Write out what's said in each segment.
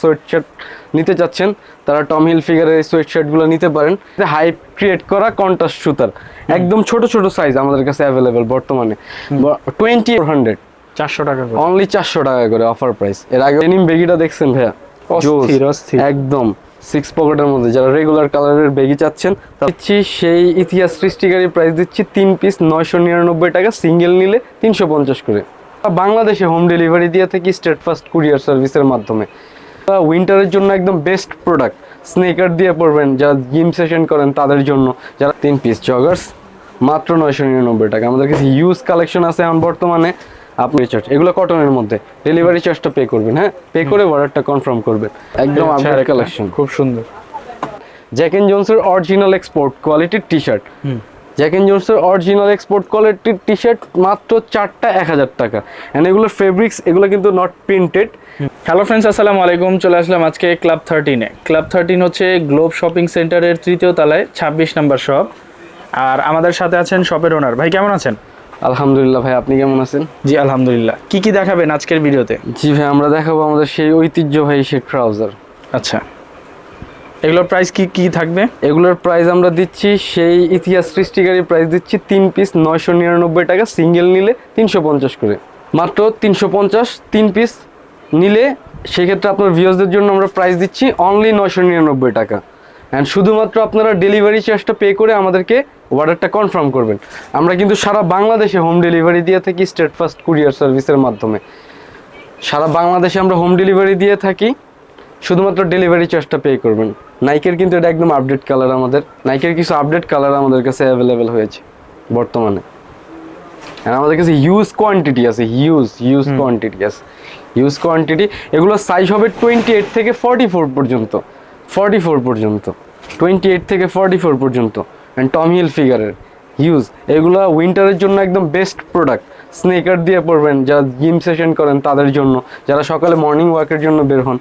Sweat shirt নিতে চাচ্ছেন তারা টম হিল ফিগারের এই সোয়েট শার্টগুলো নিতে পারেন। হাইপ ক্রিয়েট করা কন্ট্রাস্ট সুতার। একদম ছোট ছোট সাইজ আমাদের কাছে অ্যাভেলেবেল বর্তমানে। টোয়েন্টি হান্ড্রেড চারশো টাকা করে। অনলি চারশো টাকা করে অফার প্রাইস এর আগে ডেনিম বেগিটা দেখছেন ভাইয়া। একদম। সিক্স পকেটের মধ্যে। যারা রেগুলার কালারের বেগি চাচ্ছেন দিচ্ছি সেই ইতিহাস সৃষ্টিকারী প্রাইস দিচ্ছি তিন পিস নয়শো নিরানব্বই টাকা সিঙ্গেল নিলে তিনশো পঞ্চাশ করে। বাংলাদেশে হোম ডেলিভারি দিয়ে থাকি স্টেট ফার্স্ট কুরিয়ার সার্ভিসের মাধ্যমে। উইন্টারের জন্য একদম বেস্ট প্রোডাক্ট স্নেকার দিয়ে পড়বেন যারা জিম সেশন করেন তাদের জন্য। যারা তিন পিস জগার্স মাত্র নয়শো নিরানব্বই টাকা। আমাদের কাছে ইউজ কালেকশন আছে এখন বর্তমানে। আপনি চার্জ এগুলো কটনের মধ্যে। ডেলিভারি চার্জটা পে করবেন হ্যাঁ? পে করে অর্ডারটা কনফার্ম করবেন একদম আচ্ছা, আপডেট কালেকশন খুব সুন্দর। জ্যাক এন্ড জোন্সের অরিজিনাল এক্সপোর্ট কোয়ালিটির টি শার্ট জ্যাক এন্ড জোন্সের অরিজিনাল এক্সপোর্ট কোয়ালিটির টি শার্ট মাত্র চারটা এক হাজার টাকা। অ্যান্ড এগুলোর ফেব্রিক্স এগুলো কিন্তু নট প্রিন্টেড হ্যালো ফ্রেন্ডস আসসালামু আলাইকুম। চলে আসলাম আজকে ক্লাব থার্টিনে ক্লাব থার্টিন হচ্ছে গ্লোব শপিং সেন্টারের তৃতীয় তলায় ছাব্বিশ নাম্বার শপ আর আমাদের সাথে আছেন শপের ওনার ভাই কেমন আছেন? আলহামদুলিল্লাহ ভাই আপনি কেমন আছেন? জি আলহামদুলিল্লাহ। কি কি দেখাবেন আজকের ভিডিওতে? জি ভাই আমরা দেখাবো আমাদের সেই ঐতিহ্যবাহী সেই ট্রাউজার আচ্ছা। এগুলোর প্রাইস কি কি থাকবে? এগুলোর প্রাইস আমরা দিচ্ছি, সেই ইতিহাস সৃষ্টিকারী প্রাইস দিচ্ছি তিন পিস নয়শো নিরানব্বই টাকা সিঙ্গেল নিলে তিনশো পঞ্চাশ করে। মাত্র তিনশো পঞ্চাশ, তিন পিস নিলে সেক্ষেত্রে আপনার ভিউজদের জন্য আমরা প্রাইস দিচ্ছি অনলি নয়শো নিরানব্বই টাকা। অ্যান্ড শুধুমাত্র আপনারা ডেলিভারি চার্জটা পে করে আমাদেরকে অর্ডারটা কনফার্ম করবেন। আমরা কিন্তু সারা বাংলাদেশে হোম ডেলিভারি দিয়ে থাকি স্টেট ফার্স্ট কুরিয়ার সার্ভিসের মাধ্যমে। সারা বাংলাদেশে আমরা হোম ডেলিভারি দিয়ে থাকি। শুধুমাত্র ডেলিভারি চার্জটা পে করবেন। নাইকের কিন্তু এটা একদম আপডেট কালার আমাদের। নাইকের কিছু আপডেট কালার আমাদের কাছে অ্যাভেলেবেল হয়েছে বর্তমানে। আর আমাদের কাছে হিউজ কোয়ান্টিটি আছে হিউজ হিউজ কোয়ান্টিটি আছে। হিউজ কোয়ান্টিটি এগুলো সাইজ হবে টোয়েন্টি এইট থেকে ফর্টি ফোর পর্যন্ত। ফর্টি ফোর পর্যন্ত। টোয়েন্টি এইট থেকে ফর্টি ফোর পর্যন্ত। অ্যান্ড টম হিল ফিগারের হিউজ এগুলো উইন্টারের জন্য একদম বেস্ট প্রোডাক্ট স্নেকার দিয়ে পড়বেন যারা জিম সেশন করেন তাদের জন্য যারা সকালে মর্নিং ওয়াকের জন্য বের হন।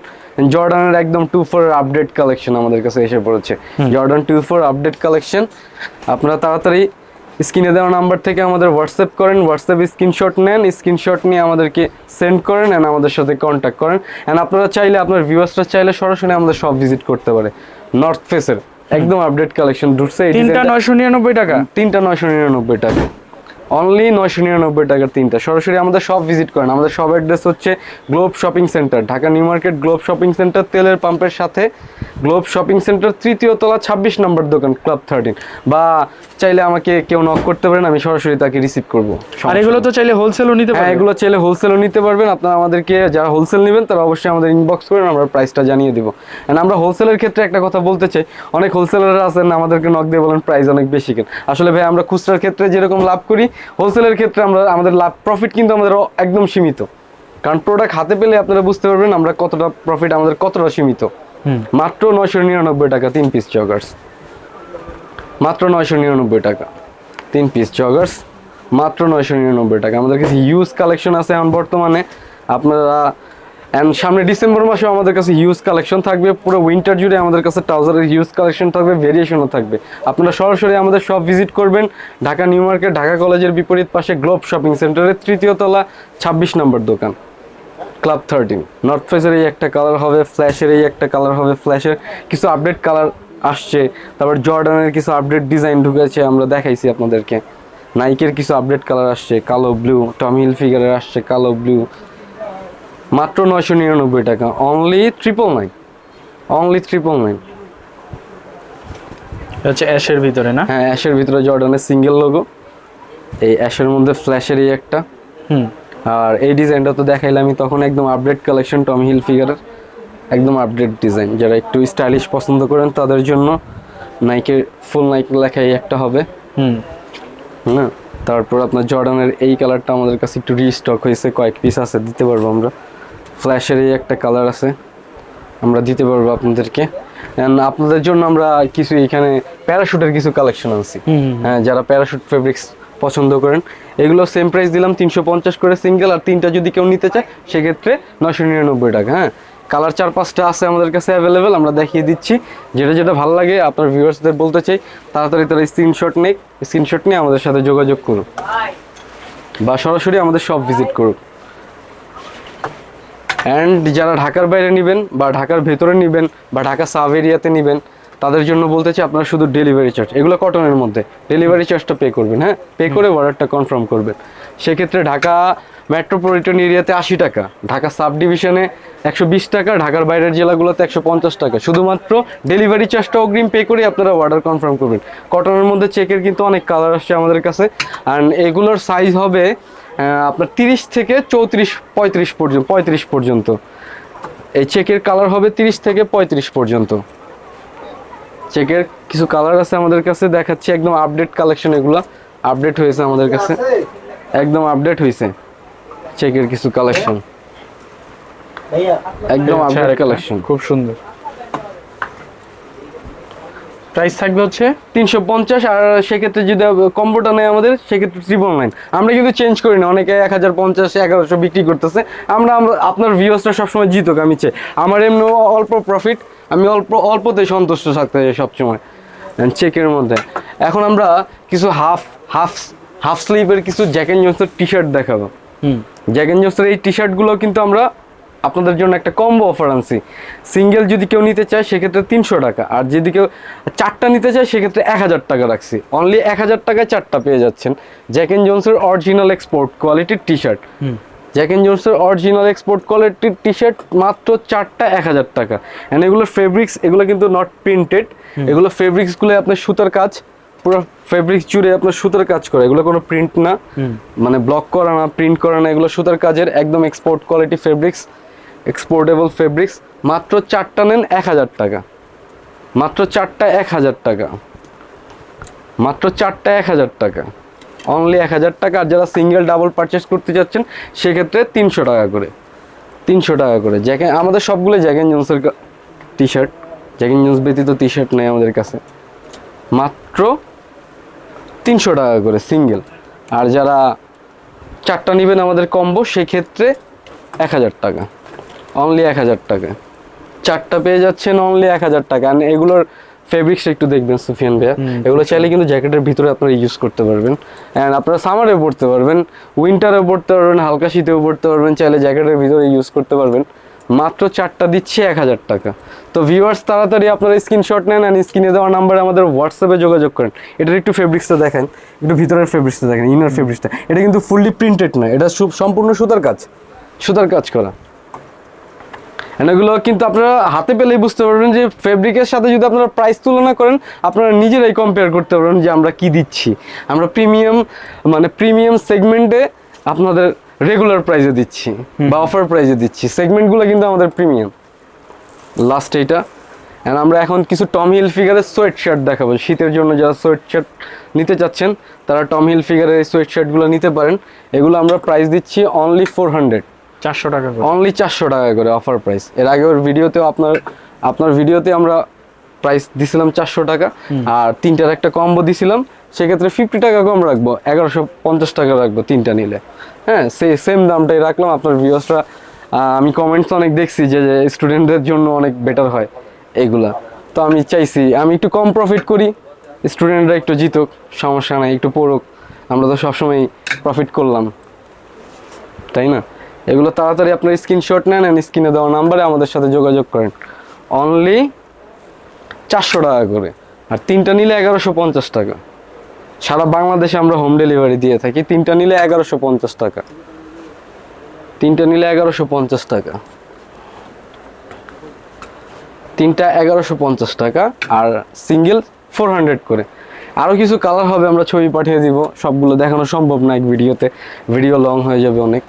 জর্ডানের একদম টু ফোর আপডেট কালেকশন আমাদের কাছে এসে পড়েছে। Jordan two four update collection আপনারা তাড়াতাড়ি স্ক্রিনে দেওয়া নাম্বার থেকে আমাদের হোয়াটসঅ্যাপ করেন হোয়াটসঅ্যাপ স্ক্রিনশট নেন স্ক্রিনশট নিয়ে আমাদেরকে সেন্ড করেন অ্যান্ড আমাদের সাথে কন্ট্যাক্ট করেন। অ্যান্ড আপনারা চাইলে আপনার ভিউয়ার্সরা চাইলে সরাসরি আমাদের সব ভিজিট করতে পারে নর্থ ফেসের একদম আপডেট কালেকশন ঢুকছে তিনটা নয়শো নিরানব্বই টাকা। তিনটা নয়শো নিরানব্বই টাকা। অনলি নয়শো নিরানব্বই টাকার তিনটা। সরাসরি আমাদের সব ভিজিট করেন। আমাদের সব অ্যাড্রেস হচ্ছে Globe shopping centre Dhaka new market Globe shopping centre তেলের পাম্পের সাথে গ্লোব শপিং সেন্টার তৃতীয় তলা ছাব্বিশ নম্বর দোকান ক্লাব থার্টিন বা চাইলে আমাকে কেউ নক করতে পারেন আমি সরাসরি তাকে রিসিভ করব। আর এগুলো তো চাইলে হোলসেলও নিতে হ্যাঁ পারবে এগুলো চাইলে হোলসেলও নিতে পারবেন। আপনারা আমাদেরকে যারা হোলসেল নেবেন তারা অবশ্যই আমাদের ইনবক্স করেন আমরা প্রাইসটা জানিয়ে দিব। এন্ড আমরা হোলসেলের ক্ষেত্রে একটা কথা বলতে চাই। অনেক হোলসেলাররা আছেন আমাদেরকে নক দিয়ে বলেন প্রাইস অনেক বেশি কেন? আসলে ভাই আমরা খুচরার ক্ষেত্রে যেরকম লাভ করি হোলসেলের ক্ষেত্রে আমরা আমাদের লাভ প্রফিট কিন্তু আমাদের একদম সীমিত। কারণ প্রোডাক্ট হাতে পেলে আপনারা বুঝতে পারবেন আমরা কতটা প্রফিট আমাদের কতটা সীমিত। মাত্র নয়শো নিরানব্বই টাকা তিন পিস জগার্স মাত্র নয়শো নিরানব্বই টাকা তিন পিস জগার্স মাত্র নয়শো নিরানব্বই টাকা। আমাদের কাছে ইউজ কালেকশন আছে এখন বর্তমানে। আপনারা অ্যান্ড সামনে ডিসেম্বর মাসেও আমাদের কাছে হিউজ কালেকশন থাকবে। পুরো উইন্টার জুড়ে আমাদের কাছে ট্রাউজারের হিউজ কালেকশন থাকবে ভেরিয়েশনও থাকবে। আপনারা সরাসরি আমাদের সব ভিজিট করবেন। ঢাকা নিউ মার্কেট, ঢাকা কলেজের বিপরীত পাশে গ্লোব শপিং সেন্টারের তৃতীয় তলা, ছাব্বিশ নম্বর দোকান। ক্লাব থার্টিন নর্থ ফেসের এই একটা কালার হবে ফ্ল্যাশের এই একটা কালার হবে ফ্ল্যাশের কিছু আপডেট কালার আসছে। তারপর জর্ডানের কিছু আপডেট ডিজাইন ঢুকেছে, আমরা দেখাইছি আপনাদেরকে। নাইকের কিছু আপডেট কালার আসছে, কালো ব্লু টমিল ফিগারের আসছে, কালো ব্লু মাত্র নয়শো নিরানব্বই টাকা। Only triple nine only triple nine হচ্ছে অ্যাশের ভিতরে না? হ্যাঁ অ্যাশের ভিতরে জর্ডানের সিঙ্গেল লোগো এই অ্যাশের মধ্যে ফ্ল্যাশের এই একটা। হুম। আর এই ডিজাইনটা তো দেখাইলে আমি তখন একদম আপডেট কালেকশন টম হিল ফিগারের একদম আপডেট ডিজাইন যারা একটু স্টাইলিশ পছন্দ করেন তাদের জন্য নাইকের ফুল নাইক লেখা এই একটা হবে। হুম। হ্যাঁ তারপর আপনার জর্ডানের এই কালারটা আমাদের কাছে একটু রিস্টক হয়েছে কয়েক পিস আছে দিতে পারব আমরা। ফ্ল্যাশের এই একটা কালার আছে। আমরা দিতে পারব আপনাদেরকে। আপনাদের জন্য আমরা কিছু এখানে প্যারাশুটের কিছু কালেকশন আনছি। হ্যাঁ যারা প্যারাশুট ফেব্রিক্স পছন্দ করেন এগুলো সেম প্রাইস দিলাম তিনশো পঞ্চাশ করে সিঙ্গেল আর তিনটা যদি কেউ নিতে চায় সেক্ষেত্রে নশো নিরানব্বই টাকা হ্যাঁ। কালার চার পাঁচটা আছে আমাদের কাছে অ্যাভেলেবেল আমরা দেখিয়ে দিচ্ছি। যেটা যেটা ভালো লাগে আপনার ভিউয়ার্সদের বলতে চাই তাড়াতাড়ি তারা স্ক্রিনশট নেই স্ক্রিনশট নিয়ে আমাদের সাথে যোগাযোগ করুন। বা সরাসরি আমাদের সব ভিজিট করুন অ্যান্ড যারা ঢাকার বাইরে নেবেন বা ঢাকার ভেতরে নেবেন বা ঢাকা সাব এরিয়াতে নেবেন, তাদের জন্য বলতে চাই আপনারা শুধু ডেলিভারি চার্জ এগুলো কটনের মধ্যে। ডেলিভারি চার্জটা পে করবেন হ্যাঁ? পে করে অর্ডারটা কনফার্ম করবেন। সেক্ষেত্রে ঢাকা মেট্রোপলিটন এরিয়াতে আশি টাকা, ঢাকা সাব ডিভিশনে একশো বিশ টাকা, ঢাকার বাইরের জেলাগুলোতে একশো পঞ্চাশ টাকা। শুধুমাত্র ডেলিভারি চার্জটা অগ্রিম পে করে আপনারা অর্ডার কনফার্ম করবেন। কটনের মধ্যে চেকের কিন্তু অনেক কালার আসছে আমাদের কাছে। অ্যান্ড এগুলোর সাইজ হবে আপনার তিরিশ থেকে চৌত্রিশ পঁয়ত্রিশ পর্যন্ত পঁয়ত্রিশ পর্যন্ত। এই চেকের কালার হবে তিরিশ থেকে পঁয়ত্রিশ পর্যন্ত। চেকের কিছু কালার আছে আমাদের কাছে দেখাচ্ছি একদম আপডেট কালেকশন এগুলো। আপডেট হয়েছে আমাদের কাছে। একদম আপডেট হয়েছে চেকের কিছু কালেকশন একদম আপডেট কালেকশন খুব সুন্দর। প্রাইস থাকবে হচ্ছে তিনশো পঞ্চাশ আর সেক্ষেত্রে যদি কম্বোটা নেয় আমাদের সেক্ষেত্রে ট্রিপল নাইন আমরা কিন্তু চেঞ্জ করি না অনেকে এক হাজার পঞ্চাশ এগারোশো বিক্রি করতেছে। আমরা আমরা আপনার ভিউসটা সবসময় জিতুক আমি চাই। আমার এমনি অল্প প্রফিট আমি অল্প অল্পতে সন্তুষ্ট থাকতে চাই সবসময়। চেকের মধ্যে। এখন আমরা কিছু হাফ হাফ হাফ স্লিভের কিছু জ্যাক এন্ড জোন্সের টি শার্ট দেখাবো। হুম। জ্যাক এন্ড জোন্সের এই টি শার্টগুলো কিন্তু আমরা আপনাদের জন্য একটা কম্বো অফার আনছি। সিঙ্গেল যদি কেউ নিতে চায় সেক্ষেত্রে তিনশো টাকা। আর যদি কেউ চারটা নিতে চায় সেক্ষেত্রে এক হাজার টাকা রাখছি। অনলি এক হাজার টাকায় চারটা পেয়ে যাচ্ছেন। জ্যাক এন্ড জোন্সের অরিজিনাল এক্সপোর্ট কোয়ালিটির টি শার্ট হুম। জ্যাক এন্ড জোন্সের অরিজিনাল এক্সপোর্ট কোয়ালিটির টি শার্ট মাত্র চারটা এক হাজার টাকা। অ্যান্ড এগুলোর ফেব্রিক্স এগুলো কিন্তু নট প্রিন্টেড এগুলো ফেব্রিক্সগুলো আপনার সুতার কাজ পুরো ফেব্রিক জুড়ে আপনার সুতার কাজ করে। এগুলো কোনো প্রিন্ট না। মানে ব্লক করা না প্রিন্ট করা না। এগুলো সুতার কাজের একদম export quality fabrics exportable fabrics মাত্র চারটা নেন এক হাজার টাকা। মাত্র চারটা এক হাজার টাকা। মাত্র চারটা এক হাজার টাকা। অনলি এক হাজার টাকা। আর যারা সিঙ্গেল ডাবল পারচেস করতে যাচ্ছেন, সেক্ষেত্রে তিনশো টাকা করে। তিনশো টাকা করে। জ্যাকে আমাদের সবগুলো জ্যাকেন জোন্সের টি শার্ট জ্যাকেন জোন্স ব্যতীত টি শার্ট নেই আমাদের কাছে। মাত্র তিনশো টাকা করে সিঙ্গেল আর যারা চারটা নেবেন আমাদের কম্বো সেক্ষেত্রে এক হাজার টাকা। অনলি এক হাজার টাকা। চারটা পেয়ে যাচ্ছেন অনলি এক হাজার টাকা। আর এগুলোর ফেব্রিক্স একটু দেখবেন সুফিয়ান ভাইয়া। এগুলো চাইলে কিন্তু জ্যাকেটের ভিতরে আপনারা ইউজ করতে পারবেন। অ্যান্ড আপনারা সামারে পড়তে পারবেন উইন্টারে পড়তে পারবেন হালকা শীতেও পড়তে পারবেন চাইলে জ্যাকেটের ভিতরে ইউজ করতে পারবেন। মাত্র চারটা দিচ্ছে এক হাজার টাকা। তো ভিউয়ার্স তাড়াতাড়ি আপনারা স্ক্রিনশট নেন অ্যান্ড স্ক্রিনে দেওয়া নাম্বারে আমাদের হোয়াটসঅ্যাপে যোগাযোগ করেন। এটার একটু ফেব্রিক্সটা দেখেন একটু ভিতরের ফেব্রিক্সটা দেখেন ইনার ফেব্রিক্সটা এটা কিন্তু ফুললি প্রিন্টেড নয় এটা সু- সম্পূর্ণ সুতার কাজ। সুতার কাজ করা। এগুলো কিন্তু আপনারা হাতে পেলেই বুঝতে পারবেন যে ফেব্রিকের সাথে যদি আপনারা প্রাইস তুলনা করেন আপনারা নিজেরাই কম্পেয়ার করতে পারবেন যে আমরা কি দিচ্ছি। আমরা প্রিমিয়াম মানে প্রিমিয়াম সেগমেন্টে আপনাদের রেগুলার প্রাইসে দিচ্ছি বা অফার প্রাইসে দিচ্ছি। সেগমেন্টগুলো কিন্তু আমাদের প্রিমিয়াম লাস্ট এইটা। অ্যান্ড আমরা এখন কিছু টম হিল ফিগারের সোয়েট শার্ট দেখাবো। শীতের জন্য যারা সোয়েট শার্ট নিতে চাচ্ছেন তারা টম হিল ফিগারের এই সোয়েট শার্টগুলো নিতে পারেন। এগুলো আমরা প্রাইস দিচ্ছি অনলি ফোর হান্ড্রেড চারশো টাকা করে। অনলি চারশো টাকা করে অফার প্রাইস এর আগে ওর ভিডিওতেও আপনার আপনার ভিডিওতে আমরা প্রাইস দিছিলাম চারশো টাকা আর তিনটার একটা কম্বো দিছিলাম সেক্ষেত্রে ফিফটি টাকা কম রাখব এগারোশো পঞ্চাশ টাকা রাখব তিনটা নিলে। হ্যাঁ সেই সেম দামটাই রাখলাম। আপনার ভিউসরা আমি কমেন্টস অনেক দেখছি যে স্টুডেন্টদের জন্য অনেক বেটার হয় এইগুলা। তো আমি চাইছি আমি একটু কম প্রফিট করি স্টুডেন্টরা একটু জিতুক সমস্যা নাই একটু পড়ুক। আমরা তো সবসময় প্রফিট করলাম। তাই না? এগুলো তাড়াতাড়ি আপনার স্ক্রিনশট নেন অ্যান্ড স্ক্রিনে দেওয়া নাম্বারে আমাদের সাথে যোগাযোগ করেন। অনলি চারশো টাকা করে। আর তিনটা নিলে এগারোশো পঞ্চাশ টাকা। সারা বাংলাদেশে আমরা হোম ডেলিভারি দিয়ে থাকি। তিনটা নিলে এগারোশো পঞ্চাশ টাকা। তিনটা নিলে এগারোশো পঞ্চাশ টাকা। তিনটা এগারোশো পঞ্চাশ টাকা আর সিঙ্গেল ফোর হান্ড্রেড করে। আরও কিছু কালার হবে, আমরা ছবি পাঠিয়ে দিব। সবগুলো দেখানো সম্ভব না এক ভিডিওতে ভিডিও লং হয়ে যাবে অনেক।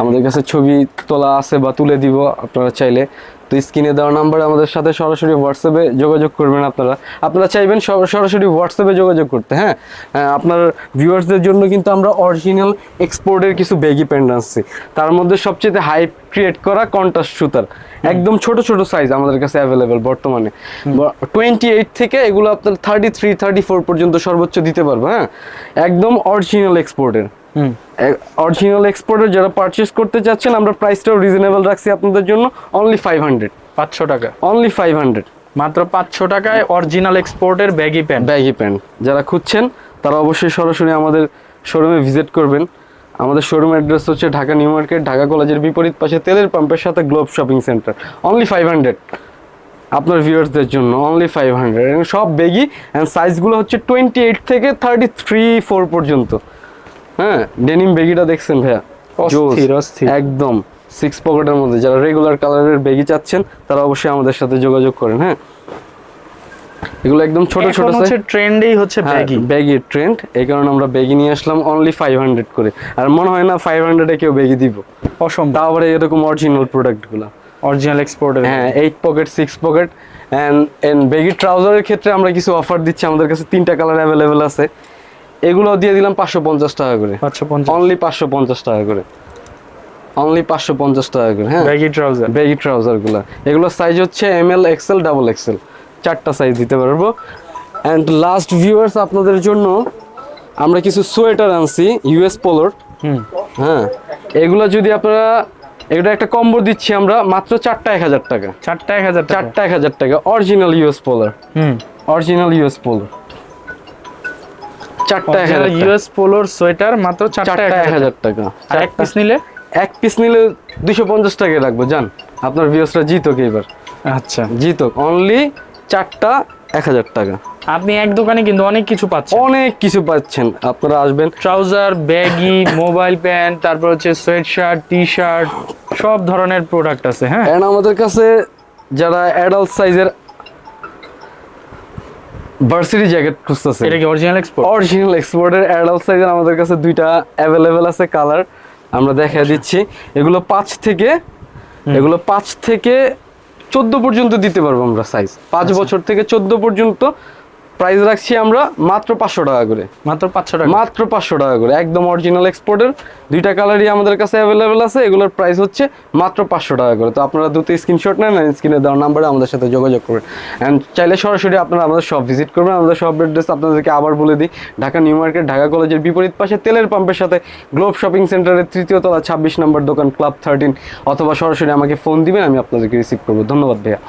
আমাদের কাছে ছবি তোলা আছে বা তুলে দিব আপনারা চাইলে। তো স্ক্রিনে দেওয়া নাম্বারে আমাদের সাথে সরাসরি হোয়াটসঅ্যাপে যোগাযোগ করবেন আপনারা। আপনারা চাইবেন সরাসরি হোয়াটসঅ্যাপে যোগাযোগ করতে হ্যাঁ? হ্যাঁ, আপনার ভিউয়ার্সদের জন্য কিন্তু আমরা অরিজিনাল এক্সপোর্টের কিছু ব্যাগি প্যান্ট আনছি। তার মধ্যে সবচেয়ে হাই ক্রিয়েট করা কন্ট্রাস্ট সুতার। একদম ছোট ছোট সাইজ আমাদের কাছে অ্যাভেলেবেল বর্তমানে। টোয়েন্টি এইট থেকে এগুলো আপনার থার্টি থ্রি থার্টি ফোর পর্যন্ত সর্বোচ্চ দিতে পারব হ্যাঁ? একদম অরিজিনাল এক্সপোর্টের অরিজিনাল এক্সপোর্টের যারা পারচেস করতে চাচ্ছেন আমরা প্রাইসটাও রিজনেবল রাখছি আপনাদের জন্য। অনলি ফাইভ হান্ড্রেড পাঁচশো টাকা। অনলি ফাইভ হান্ড্রেড মাত্র পাঁচশো টাকায় অরিজিনাল এক্সপোর্টের ব্যাগি প্যান্ট ব্যাগি প্যান্ট যারা খুঁজছেন তারা অবশ্যই সরাসরি আমাদের শোরুমে ভিজিট করবেন। আমাদের শোরুম অ্যাড্রেস হচ্ছে ঢাকা নিউ মার্কেট ঢাকা কলেজের বিপরীত পাশে তেলের পাম্পের সাথে Globe shopping centre only five hundred আপনার ভিউয়ার্সদের জন্য অনলি ফাইভ হান্ড্রেড সব বেগি অ্যান্ড সাইজগুলো হচ্ছে টোয়েন্টি এইট থেকে থার্টি থ্রি ফোর পর্যন্ত। হ্যাঁ ডেনিম বেগিটা দেখছেন ভাইয়া? অস্থির, অস্থির। একদম সিক্স পকেটের মধ্যে। যারা রেগুলার কালারের বেগি চাচ্ছেন তারা অবশ্যই আমাদের সাথে যোগাযোগ করেন হ্যাঁ? এগুলো একদম ছোট ছোট হচ্ছে ট্রেন্ডই হচ্ছে ব্যাগি ব্যাগি ট্রেন্ড এই কারণে আমরা ব্যাগি নিয়ে আসলাম অনলি ফাইভ হান্ড্রেড করে। আর মনে হয় না ফাইভ হান্ড্রেডে কেউ ব্যাগি দিব। অসম্ভব। তাও আবার এরকম অরিজিনাল প্রোডাক্টগুলো অরিজিনাল এক্সপোর্টের হ্যাঁ eight pocket six pocket and and baggy ট্রাউজারের ক্ষেত্রে আমরা কিছু অফার দিচ্ছি। আমাদের কাছে তিনটা কালার অ্যাভেলেবেল আছে। এগুলো দিয়ে দিলাম পাঁচশো পঞ্চাশ টাকা করে। অনলি পাঁচশো পঞ্চাশ টাকা করে। অনলি পাঁচশো পঞ্চাশ টাকা করে হ্যাঁ। ব্যাগি ট্রাউজার বেগি ট্রাউজারগুলো এগুলো সাইজ হচ্ছে M L XL double XL চারটা সাইজ দিতে পারব। অ্যান্ড লাস্ট ভিউয়ার্স আপনাদের জন্য আমরা কিছু সোয়েটার আনছি ইউএস পোলোর হুম। হ্যাঁ। এগুলো যদি আপনারা এটা একটা কম্বো দিচ্ছি আমরা মাত্র চারটা এক হাজার টাকা। চারটা এক হাজার চার চারটা এক হাজার টাকা। অরিজিনাল ইউএস পোলার হুম। অরিজিনাল ইউএস পোলার চারটা এক হাজার ইউএস পোলোর সোয়েটার মাত্র চারটা এক হাজার টাকা। আর এক পিস নিলে? এক পিস নিলে দুশো পঞ্চাশ টাকা জান। আপনার জিতক এবার আচ্ছা। জিতক। অনলি চারটা এক হাজার টাকা। আপনি এক দোকানে কিন্তু অনেক কিছু পাচ্ছেন। অনেক কিছু পাচ্ছেন। আপনারা আসবেন। ট্রাউজার ব্যাগি মোবাইল প্যান্ট তারপর হচ্ছে সোয়েট শার্ট টি শার্ট সব ধরনের প্রোডাক্ট আছে হ্যাঁ? আমাদের কাছে যারা অ্যাডাল্ট সাইজের ভার্সিটি জ্যাকেট খুঁজতেছে। এটা কি অরিজিনাল এক্সপোর্ট অরিজিনাল এক্সপোর্টের অ্যাডাল্ট সাইজের আমাদের কাছে দুইটা অ্যাভেলেবেল আছে কালার আমরা দেখা দিচ্ছি। এগুলো পাঁচ থেকে এগুলো পাঁচ থেকে চোদ্দ পর্যন্ত দিতে পারব আমরা সাইজ পাঁচ বছর থেকে চোদ্দ পর্যন্ত প্রাইস রাখছি আমরা মাত্র পাঁচশো টাকা করে। মাত্র পাঁচশো টাকা। মাত্র পাঁচশো টাকা করে একদম অরিজিনাল এক্সপোর্টের দুইটা কালারই আমাদের কাছে অ্যাভেলেবেল আছে এগুলোর প্রাইস হচ্ছে মাত্র পাঁচশো টাকা করে। তো আপনারা দুটো স্ক্রিনশট নেন স্ক্রিনে দেওয়ার নাম্বারে আমাদের সাথে যোগাযোগ করবেন। অ্যান্ড চাইলে সরাসরি আপনারা আমাদের সব ভিজিট করবেন। আমাদের সব অ্যাড্রেস আপনাদেরকে আবার বলে দিই ঢাকা নিউ মার্কেট ঢাকা কলেজের বিপরীত পাশে তেলের পাম্পের সাথে গ্লোব শপিং সেন্টারের তৃতীয় তলা ছাব্বিশ নম্বর দোকান ক্লাব থার্টিন অথবা সরাসরি আমাকে ফোন দিবেন আমি আপনাদেরকে রিসিভ করব। ধন্যবাদ ভাইয়া।